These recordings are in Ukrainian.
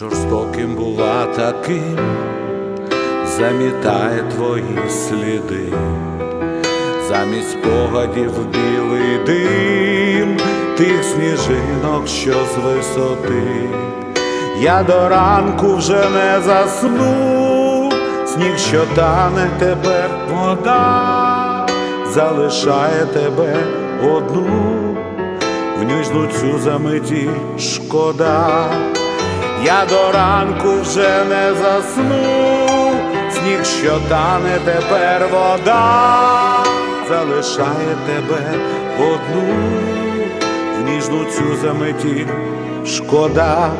Жорстоким бува таким, замітає твої сліди, замість спогадів білий дим, тих сніжинок, що з висоти. Я до ранку вже не засну, сніг, що тане тепер вода, залишає тебе одну, в ніжну цю заметі шкода. Я до ранку вже не засну, сніг, що тане тепер вода, залишає тебе одну, в ніжну цю заметі шкода.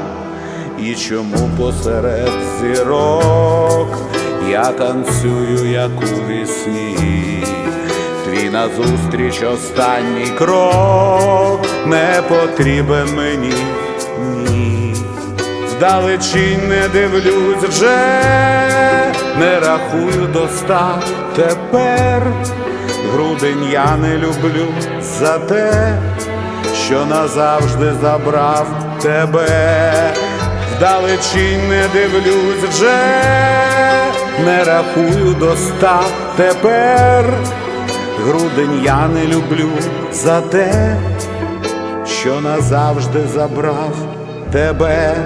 І чому посеред зірок я танцюю, як у вісні, твій назустріч останній крок не потрібен мені, ні. Вдалечінь не дивлюсь вже, не рахую до ста тепер. Грудень я не люблю за те, що назавжди забрав тебе. Вдалечінь не дивлюсь вже, не рахую до ста тепер. Грудень я не люблю за те, що назавжди забрав тебе.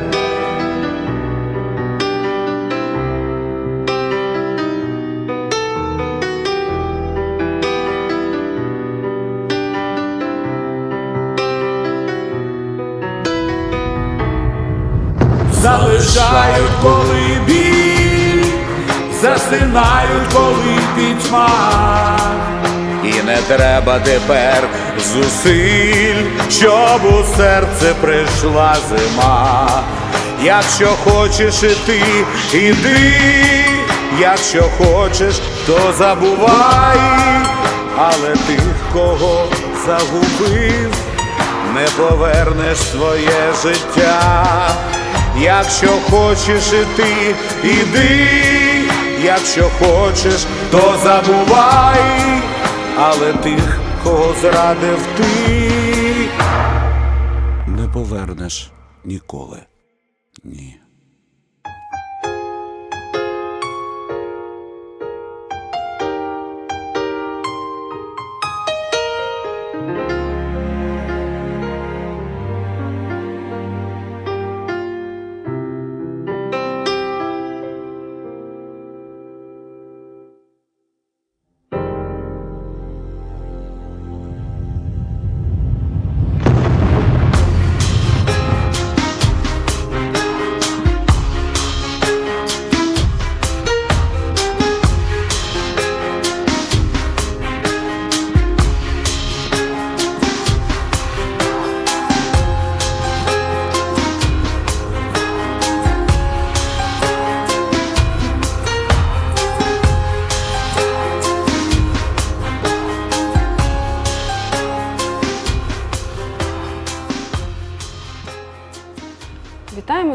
Залишають, коли біль, засинають, коли пітьма. І не треба тепер зусиль, щоб у серце прийшла зима. Якщо хочеш іти, іди, якщо хочеш, то забувай, але тих, кого загубив, не повернеш своє життя. Якщо хочеш іти, іди, якщо хочеш, то забувай, але тих, кого зрадив ти, не повернеш ніколи. Ні.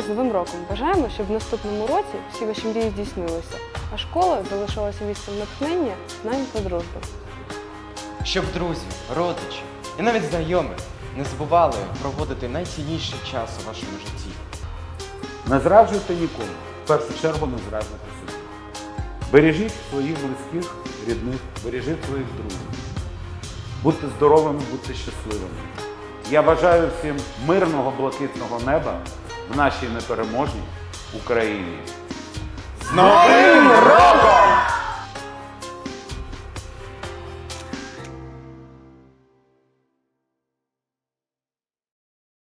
З Новим роком! Бажаємо, щоб в наступному році всі ваші мрії здійснилися, а школа залишилася місцем натхнення, знань та дружби. Щоб друзі, родичі і навіть знайомі не забували проводити найцінніший час у вашому житті. Не зраджуйте нікому, в першу чергу не зраджуйте собі. Бережіть своїх близьких, рідних, бережіть своїх друзів. Будьте здоровими, будьте щасливими. Я бажаю всім мирного блакитного неба в нашій непереможній Україні. З Новим роком!